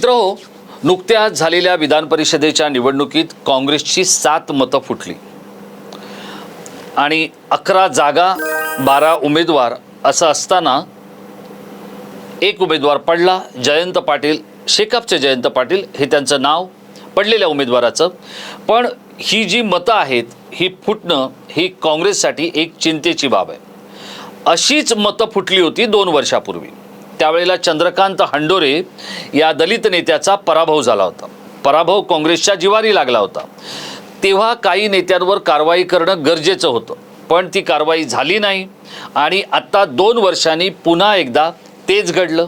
मित्र हो नुकत्याच झालेल्या विधान परिषदेच्या निवडणुकीत काँग्रेसची सात मतं फुटली. आणि अकरा जागा बारा उमेदवार असं असताना एक उमेदवार पडला जयंत पाटील शेकापचे जयंत पाटील हे त्यांचं नाव पडलेल्या उमेदवाराचं. पण ही जी मतं आहेत ही फुटणं ही काँग्रेससाठी एक चिंतेची बाब आहे. अशीच मतं फुटली होती दोन वर्षापूर्वी. त्यावेळेला चंद्रकांत हंडोरे या दलित नेत्याचा पराभव झाला होता. पराभव काँग्रेसच्या जिवारी लागला होता. तेव्हा काही नेत्यांवर कारवाई करणं गरजेचं होतं. पण ती कारवाई झाली नाही आणि आत्ता दोन वर्षांनी पुन्हा एकदा तेच घडलं.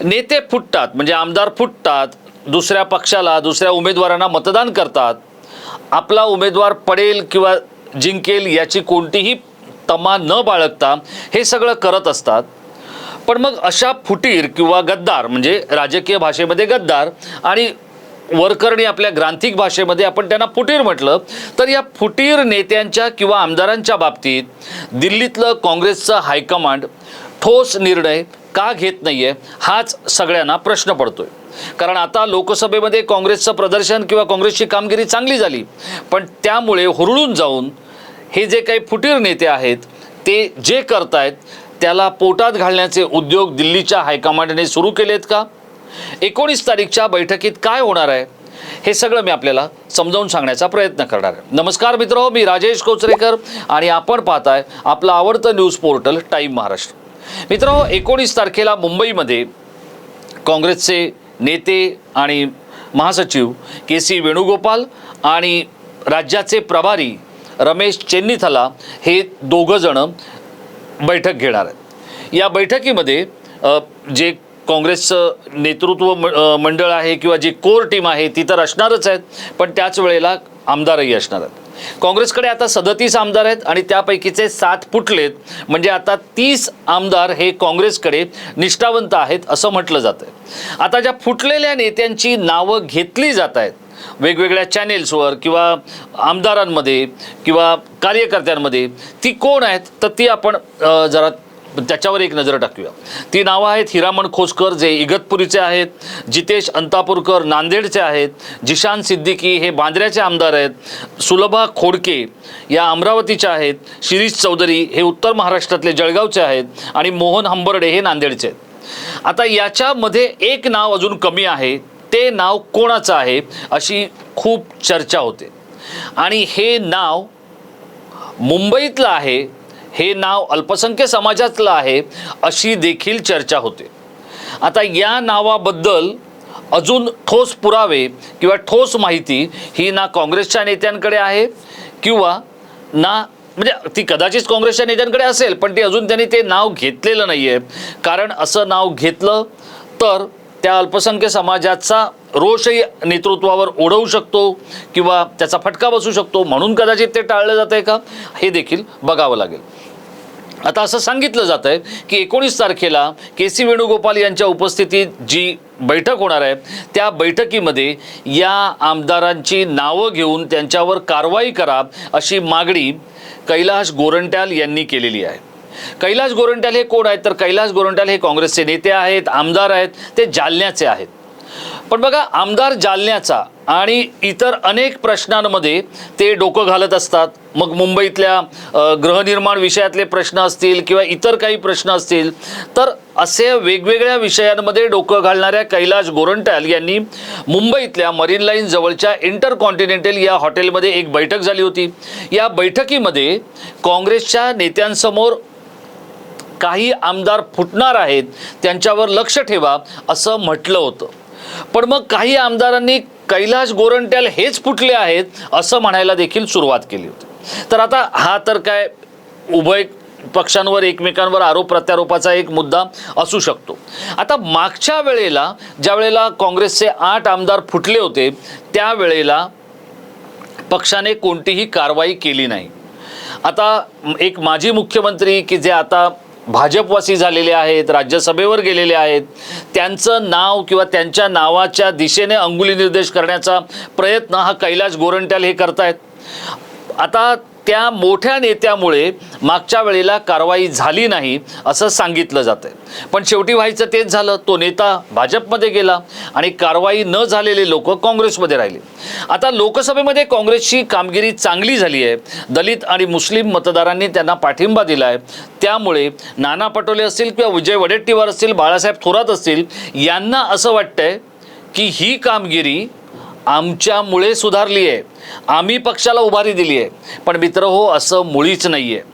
नेते फुटतात म्हणजे आमदार फुटतात दुसऱ्या पक्षाला दुसऱ्या उमेदवारांना मतदान करतात. आपला उमेदवार पडेल किंवा जिंकेल याची कोणतीही तमा न बाळगता हे सगळं करत असतात. पण मग अशा फुटीर किंवा गद्दार म्हणजे राजकीय भाषेमध्ये गद्दार आणि वरकरणी आपल्या ग्रांथिक भाषेमध्ये आपण त्यांना फुटीर म्हटलं तर या फुटीर नेत्यांच्या किंवा आमदारांच्या बाबतीत दिल्लीतलं काँग्रेसचं हायकमांड ठोस निर्णय का घेत नाहीये हाच सगळ्यांना प्रश्न पडतोय. कारण आता लोकसभेमध्ये काँग्रेसचं प्रदर्शन किंवा काँग्रेसची कामगिरी चांगली झाली पण त्यामुळे हुरळून जाऊन हे जे काही फुटीर नेते आहेत ते जे करतायत त्याला पोटात घालण्याचे उद्योग दिल्लीच्या हायकमांडने सुरू केलेत का? एकोणीस तारीखच्या बैठकीत काय होणार आहे? हे सगळं मी आपल्याला समजावून सांगण्याचा प्रयत्न करणार आहे. नमस्कार मित्र मी राजेश कोचरेकर आणि आपण पाहताय आपलं आवडतं न्यूज पोर्टल टाईम महाराष्ट्र. मित्र एकोणीस तारखेला मुंबईमध्ये काँग्रेसचे नेते आणि महासचिव के सी वेणुगोपाल आणि राज्याचे प्रभारी रमेश चेन्नीथला हे दोघंजणं बैठक घेणार आहेत. या बैठकीमध्ये जे काँग्रेसचं नेतृत्व म- मंडळ आहे किंवा जी कोर टीम आहे ती तर असणारच आहेत पण त्याच वेळेला आमदारही असणार आहेत. काँग्रेसकडे आता सदतीस आमदार आहेत आणि त्यापैकीचे सात फुटलेत. म्हणजे आता तीस आमदार हे काँग्रेसकडे निष्ठावंत आहेत असं म्हटलं जातं आता ज्या फुटलेल्या नेत्यांची नावं घेतली जात आहेत वेगवेगळ्या चॅनेल्सवर किंवा आमदारांमध्ये किंवा कार्यकर्त्यांमध्ये ती कोण आहेत तर ती आपण जरा त्याच्यावर एक नजर टाकूया. ती नावं आहेत हिरामण खोसकर जे इगतपुरीचे आहेत जितेश अंतापूरकर नांदेडचे आहेत जिशान सिद्दीकी हे बांद्र्याचे आमदार आहेत सुलभा खोडके या अमरावतीच्या आहेत शिरीष चौधरी हे उत्तर महाराष्ट्रातले जळगावचे आहेत आणि मोहन हंबर्डे हे नांदेडचे आहेत. आता याच्यामध्ये एक नाव अजून कमी आहे ते नाव कोणाचं आहे अशी खूप चर्चा होते. आणि हे नाव मुंबईतलं आहे हे नाव अल्पसंख्य समाजातलं आहे अशी देखील चर्चा होते. आता या नावाबद्दल अजून ठोस पुरावे किंवा ठोस माहिती ही ना काँग्रेसच्या नेत्यांकडे आहे किंवा ना म्हणजे ती कदाचित काँग्रेसच्या नेत्यांकडे असेल पण ती अजून त्यांनी ते नाव घेतलेलं नाही आहे कारण असं नाव घेतलं तर त्या अल्पसंख्य समाजाचा रोषही नेतृत्वावर ओढवू शकतो किंवा त्याचा फटका बसू शकतो म्हणून कदाचित ते टाळलं जात आहे का? हे देखील बघावं लागेल. आता असं सांगितलं जात आहे की एकोणीस तारखेला के सी वेणुगोपाल यांच्या उपस्थितीत जी बैठक होणार आहे त्या बैठकीमध्ये या आमदारांची नावं घेऊन त्यांच्यावर कारवाई करा अशी मागणी कैलाश गोरंट्याल यांनी केलेली आहे. कैलास गोरंट्याल हे कोण आहेत? तर कैलास गोरंट्याल हे काँग्रेसचे नेते आहेत आमदार आहेत ते जालन्याचे आहेत. पण बघा आमदार जालन्याचा आणि इतर अनेक प्रश्नांमध्ये ते डोकं घालत असतात. मग मुंबईतल्या गृहनिर्माण विषयातले प्रश्न असतील किंवा इतर काही प्रश्न असतील तर असे वेगवेगळ्या विषयांमध्ये डोकं घालणाऱ्या कैलाश गोरंट्याल यांनी मुंबईतल्या मरीन लाईन जवळच्या इंटरकॉन्टिनेंटल या हॉटेलमध्ये एक बैठक झाली होती. या बैठकीमध्ये काँग्रेसच्या नेत्यांसमोर काही आमदार फुटणार आहेत त्यांच्यावर लक्ष ठेवा असं म्हटलं होतं. पण मग काही आमदारांनी कैलाश गोरंट्याल हेच फुटले आहेत असं म्हणायला देखील सुरुवात केली होती. तर आता हा तर काय उभय पक्षांवर एकमेकांवर आरोप प्रत्यारोपाचा एक मुद्दा असू शकतो. आता मागच्या वेळेला ज्या वेळेला काँग्रेसचे आठ आमदार फुटले होते त्यावेळेला पक्षाने कोणतीही कारवाई केली नाही. आता एक माजी मुख्यमंत्री की जे आता भाजपवासी झालेले आहेत राज्यसभेवर गेलेले आहेत त्यांचं नाव किंवा त्यांच्या नावाच्या दिशेने अंगुली निर्देश करण्याचा प्रयत्न हा कैलाश गोरंट्याल हे करतायत. आता त्या मोठ्या नेत्यामुळे मागच्या वेळेला कारवाई झाली नाही असं सांगितलं जातं पण शेवटी व्हायचं तेच झालं तो नेता भाजपमध्ये गेला आणि कारवाई न झालेले लोक काँग्रेसमध्ये राहिले. आता लोकसभेमध्ये काँग्रेसची कामगिरी चांगली झाली आहे. दलित आणि मुस्लिम मतदारांनी त्यांना पाठिंबा दिला आहे त्यामुळे नाना पटोले असतील किंवा विजय वडेट्टीवार असतील बाळासाहेब थोरात असतील यांना असं वाटतंय की ही कामगिरी आमच्यामुळे सुधारली आहे आम्ही पक्षाला उभारी दिली आहे पण मित्र हो असं मुळीच नाही आहे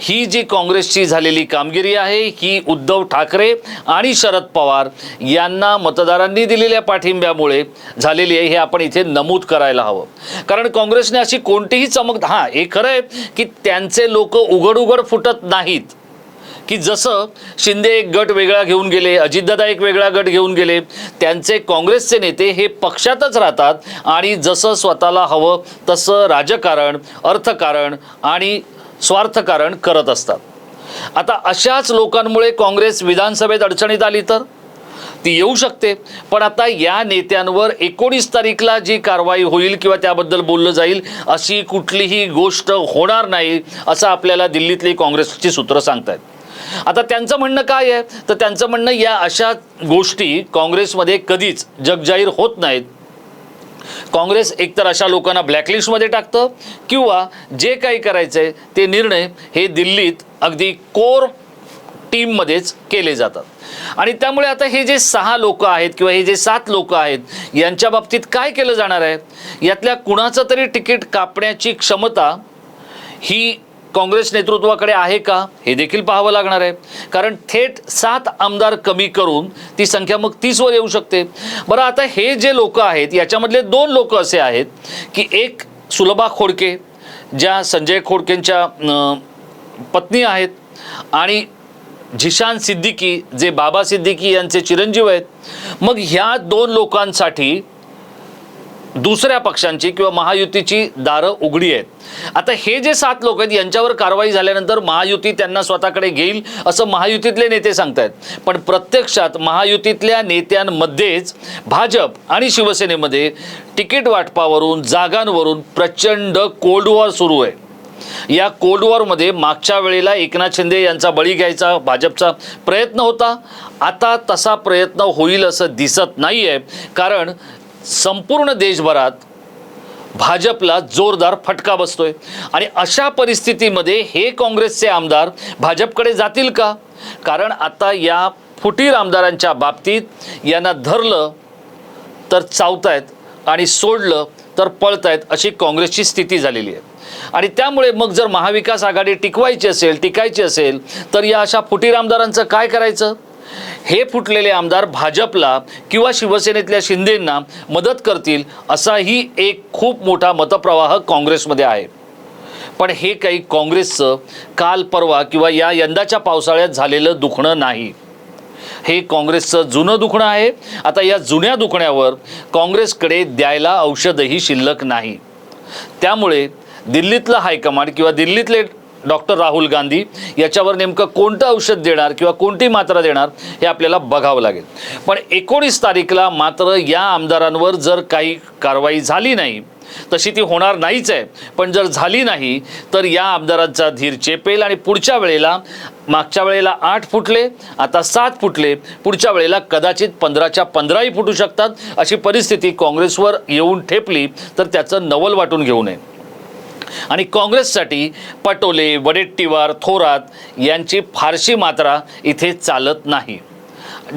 ही जी काँग्रेसची झालेली कामगिरी आहे ही उद्धव ठाकरे आणि शरद पवार यांना मतदारांनी दिलेल्या पाठिंब्यामुळे झालेली आहे हे आपण इथे नमूद करायला हवं. कारण काँग्रेसने अशी कोणतीही चमक हां हे खरं आहे की त्यांचे लोक उघड उघड फुटत नाहीत. की जसं शिंदे एक गट वेगळा घेऊन गेले अजितदादा एक वेगळा गट घेऊन गेले त्यांचे काँग्रेसचे नेते हे पक्षातच राहतात आणि जसं स्वतःला हवं तसं राजकारण अर्थकारण आणि स्वार्थकारण करत असतात. आता अशाच लोकांमुळे काँग्रेस विधानसभेत अडचणीत आली तर? ती येऊ शकते पण आता या नेत्यांवर एकोणीस तारीखला जी कारवाई होईल किंवा त्याबद्दल बोललं जाईल अशी कुठलीही गोष्ट होणार नाही असं आपल्याला दिल्लीतली काँग्रेसची सूत्र आहेत आता त्यांचं म्हणणं काय आहे? तर त्यांचं म्हणणं या अशा गोष्टी काँग्रेसमध्ये कधीच जगजाहीर होत नाहीत. काँग्रेस एकतर अशा लोकांना ब्लॅकलिस्टमध्ये टाकतं किंवा जे काही करायचं आहे ते निर्णय हे दिल्लीत अगदी कोर टीममध्येच केले जातात. आणि त्यामुळे आता हे जे सहा लोक आहेत किंवा हे जे सात लोक आहेत यांच्या बाबतीत काय केलं जाणार आहे? यातल्या कुणाचं तरी तिकीट कापण्याची क्षमता ही काँग्रेस नेतृत्वाकडे आहे का हे देखील पाहावं लागणार आहे. कारण थेट सात आमदार कमी करून ती संख्या मग तीसवर येऊ शकते. बरं आता हे जे लोक आहेत याच्यामधले दोन लोक असे आहेत की एक सुलभा खोडके ज्या संजय खोडकेंच्या पत्नी आहेत आणि झिशान सिद्दीकी जे बाबा सिद्दीकी यांचे चिरंजीव आहेत. मग ह्या दोन लोकांसाठी दुसऱ्या पक्षांची किंवा महायुतीची दारं उघडी आहेत. आता हे जे सात लोक आहेत यांच्यावर कारवाई झाल्यानंतर महायुती त्यांना स्वतःकडे घेईल असं महायुतीतले नेते सांगतायत. पण प्रत्यक्षात महायुतीतल्या नेत्यांमध्येच भाजप आणि शिवसेनेमध्ये तिकीट वाटपावरून जागांवरून प्रचंड कोल्ड वॉर सुरू आहे. या कोल्ड वॉरमध्ये मागच्या वेळेला एकनाथ शिंदे यांचा बळी घ्यायचा भाजपचा प्रयत्न होता. आता तसा प्रयत्न होईल असं दिसत नाही आहे कारण संपूर्ण देशभरात भाजपला जोरदार फटका बसतोय. आणि अशा परिस्थितीमध्ये हे काँग्रेसचे आमदार भाजपकडे जातील का? कारण आता या फुटीर आमदारांच्या बाबतीत यांना धरलं तर चावतायत आणि सोडलं तर पळतायत अशी काँग्रेसची स्थिती झालेली आहे. आणि त्यामुळे मग जर महाविकास आघाडी टिकवायची असेल टिकायची असेल तर या अशा फुटीर आमदारांचं काय करायचं? हे फुटलेले आमदार भाजपला किंवा शिवसेनेतल्या शिंदेंना मदत करतील असाही एक खूप मोठा मतप्रवाह काँग्रेसमध्ये आहे. पण हे काही काँग्रेसचं काल परवा किंवा या यंदाच्या पावसाळ्यात झालेलं दुखणं नाही. हे काँग्रेसचं जुनं दुखणं आहे. आता या जुन्या दुखण्यावर काँग्रेसकडे द्यायला औषधही शिल्लक नाही. त्यामुळे दिल्लीतलं हायकमांड किंवा दिल्लीतले डॉक्टर राहुल गांधी याच्यावर नेमकं कोणतं औषध देणार किंवा कोणती मात्रा देणार हे आपल्याला बघावं लागेल. पण एकोणीस तारीखला मात्र या आमदारांवर जर काही कारवाई झाली नाही तशी ती होणार नाहीच आहे. पण जर झाली नाही तर या आमदारांचा धीर चेपेल आणि पुढच्या वेळेला मागच्या वेळेला आठ फुटले आता सात फुटले. पुढच्या वेळेला कदाचित पंधराच्या पंधराही फुटू शकतात. अशी परिस्थिती काँग्रेसवर येऊन ठेपली तर त्याचं नवल वाटून घेऊ नये. आणि काँग्रेससाठी पटोले वडेट्टीवार थोरात यांची फारशी मात्रा इथे चालत नाही.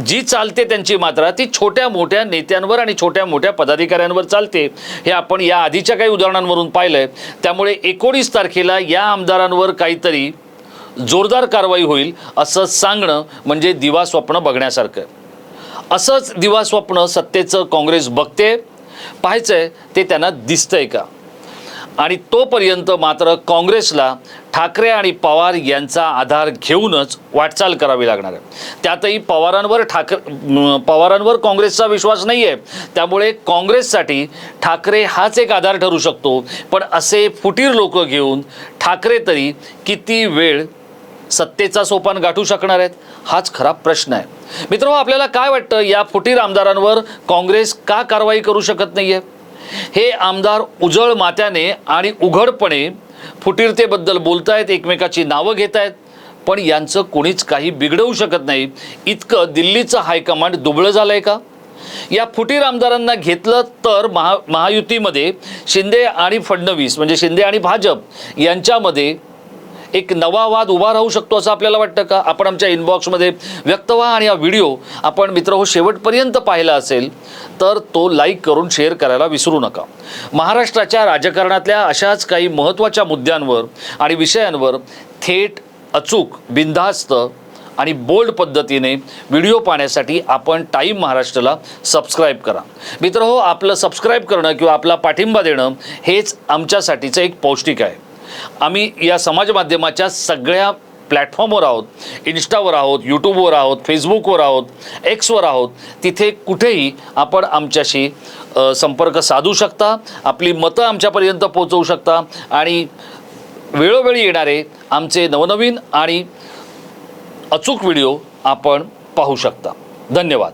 जी चालते त्यांची मात्रा ती छोट्या मोठ्या नेत्यांवर आणि छोट्या मोठ्या पदाधिकाऱ्यांवर चालते. हे आपण या आधीच्या काही उदाहरणांवरून पाहिलंय. त्यामुळे एकोणीस तारखेला या आमदारांवर काहीतरी जोरदार कारवाई होईल असं सांगणं म्हणजे दिवा स्वप्न बघण्यासारखं. असंच दिवा स्वप्न सत्तेचं काँग्रेस बघते. पाहायचंय ते त्यांना दिसतंय का? आणि तोपर्यंत मात्र काँग्रेसला ठाकरे आणि पवार यांचा आधार घेऊनच वाटचाल करावी लागणार आहे. त्यातही पवारांवर ठाकरे पवारांवर काँग्रेसचा विश्वास नाही आहे त्यामुळे काँग्रेससाठी ठाकरे हाच एक आधार ठरू शकतो. पण असे फुटीर लोक घेऊन ठाकरे तरी किती वेळ सत्तेचा सोपान गाठू शकणार आहेत? हाच खरा प्रश्न आहे. मित्र आपल्याला काय वाटतं? या फुटीर आमदारांवर काँग्रेस का कारवाई करू शकत नाही आहे हे आमदार उजळ मात्याने आणि उघडपणे फुटीरतेबद्दल बोलतायत एकमेकाची नावं घेत आहेत पण यांचं कोणीच काही बिघडवू शकत नाही. इतकं दिल्लीचं हायकमांड दुबळं झालं आहे का? या फुटीर आमदारांना घेतलं तर महा महायुतीमध्ये शिंदे आणि फडणवीस म्हणजे शिंदे आणि भाजप यांच्यामध्ये एक नवा वाद उभा राहू शकतो असं आपल्याला वाटतं का? आपण आमच्या इनबॉक्समध्ये व्यक्त व्हा आणि हा व्हिडिओ आपण मित्र हो शेवटपर्यंत पाहिला असेल तर तो लाईक करून शेअर करायला विसरू नका. महाराष्ट्राच्या राजकारणातल्या अशाच काही महत्त्वाच्या मुद्द्यांवर आणि विषयांवर थेट अचूक बिनधास्त आणि बोल्ड पद्धतीने व्हिडिओ पाहण्यासाठी आपण टाईम महाराष्ट्राला सबस्क्राईब करा. मित्र हो आपलं सबस्क्राईब करणं किंवा आपला पाठिंबा देणं हेच आमच्यासाठीचं एक पौष्टिक आहे. आम्ही या समाज माध्यमाच्या सगळ्या प्लॅटफॉर्मवर आहोत. इन्स्टावर आहोत यूट्यूबवर आहोत फेसबुकवर आहोत एक्सवर आहोत. तिथे कुठेही आपण आमच्याशी संपर्क साधू शकता. आपली मतं आमच्यापर्यंत पोहोचवू शकता. आणि वेळोवेळी येणारे आमचे नवनवीन आणि अचूक व्हिडिओ आपण पाहू शकता. धन्यवाद.